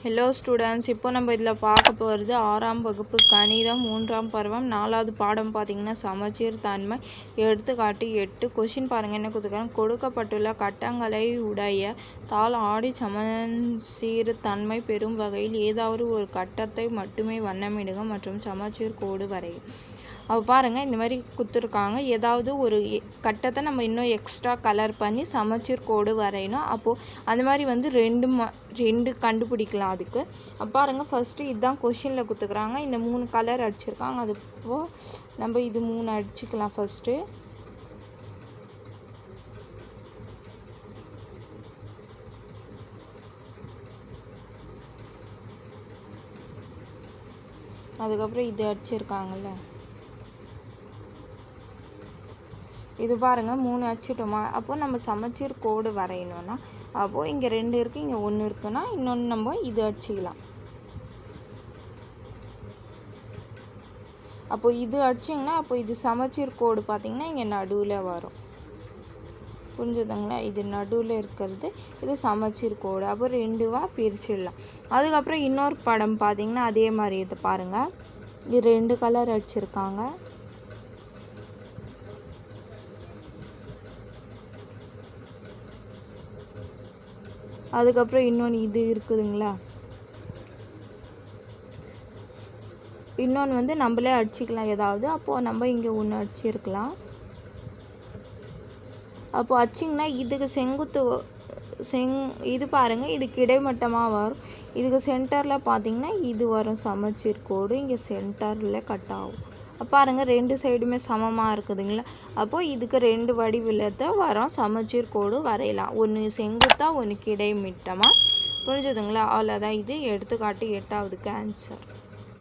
Hello students இப்போ நம்ம இதில் பார்க்க போகிறது ஆறாம் வகுப்பு கணிதம் மூன்றாம் பருவம் நாலாவது பாடம் பார்த்தீங்கன்னா சமச்சீர் தன்மை எடுத்துக்காட்டு எட்டு. கொஷின் பாருங்கள் என்ன கொடுத்துக்கிறேன் கொடுக்கப்பட்டுள்ள கட்டங்களை உடைய தாள் ஆடி சமச்சீர் தன்மை பெறும் வகையில் ஏதாவது ஒரு கட்டத்தை மட்டுமே வண்ணமிடுக மற்றும் சமச்சீர் கோடு வரையும் அப்போ பாருங்கள் இந்த மாதிரி கொடுத்துருக்காங்க. ஏதாவது ஒரு கட்டத்தை நம்ம இன்னும் எக்ஸ்ட்ரா கலர் பண்ணி சமச்சீர் கோடு வரையணும். அப்போது அந்த மாதிரி வந்து ரெண்டு ம ரெண்டு கண்டுபிடிக்கலாம் அதுக்கு. அப்போ பாருங்கள் ஃபஸ்ட்டு இதுதான் கொஷினில் கொடுத்துக்குறாங்க இந்த மூணு கலர் அடிச்சிருக்காங்க. அது இப்போ நம்ம இது மூணு அடிச்சுக்கலாம் ஃபஸ்ட்டு அதுக்கப்புறம் இது அடிச்சிருக்காங்கல்ல. இது பாருங்கள் மூணு அடிச்சிட்டோமா அப்போது நம்ம சமச்சீர் கோடு வரையணும்னா அப்போது இங்கே ரெண்டு இருக்குது இங்கே ஒன்று இருக்குன்னா இன்னொன்று நம்ம இது அடிச்சிக்கலாம். அப்போது இது அடிச்சிங்கன்னா அப்போ இது சமச்சீர் கோடு பார்த்தீங்கன்னா இங்கே நடுவில் வரும். புரிஞ்சுதுங்களா? இது நடுவில் இருக்கிறது இது சமச்சீர் கோடு. அப்போ ரெண்டுவாக பிரிச்சிடலாம். அதுக்கப்புறம் இன்னொரு படம் பார்த்தீங்கன்னா அதே மாதிரி இது பாருங்கள் இது ரெண்டு கலர் அடிச்சிருக்காங்க. அதுக்கப்புறம் இன்னொன்று இது இருக்குதுங்களா? இன்னொன்று வந்து நம்மளே அடிச்சிக்கலாம் ஏதாவது. அப்போது நம்ம இங்கே ஒன்று அடிச்சிருக்கலாம். அப்போ அடிச்சிங்கன்னா இதுக்கு செங்குத்து செங் இது பாருங்கள் இது கிடைமட்டமாக வரும். இதுக்கு சென்டரில் பார்த்தீங்கன்னா இது வரும். சமச்சீர் கோடு இங்கே சென்டரில் கட் ஆகும். பாருங்கள் ரெண்டு சைடுமே சமமாக இருக்குதுங்களா? அப்போது இதுக்கு ரெண்டு வடிவிலத்தை வரோம் சமச்சீர் கோடு வரையலாம். ஒன்று செங்குத்தாக ஒன்று கிடைமிட்டமாக புரிஞ்சுதுங்களா? அவ்வளோதான் இது எடுத்துக்காட்டு எட்டாவதுக்கு ஆன்சர்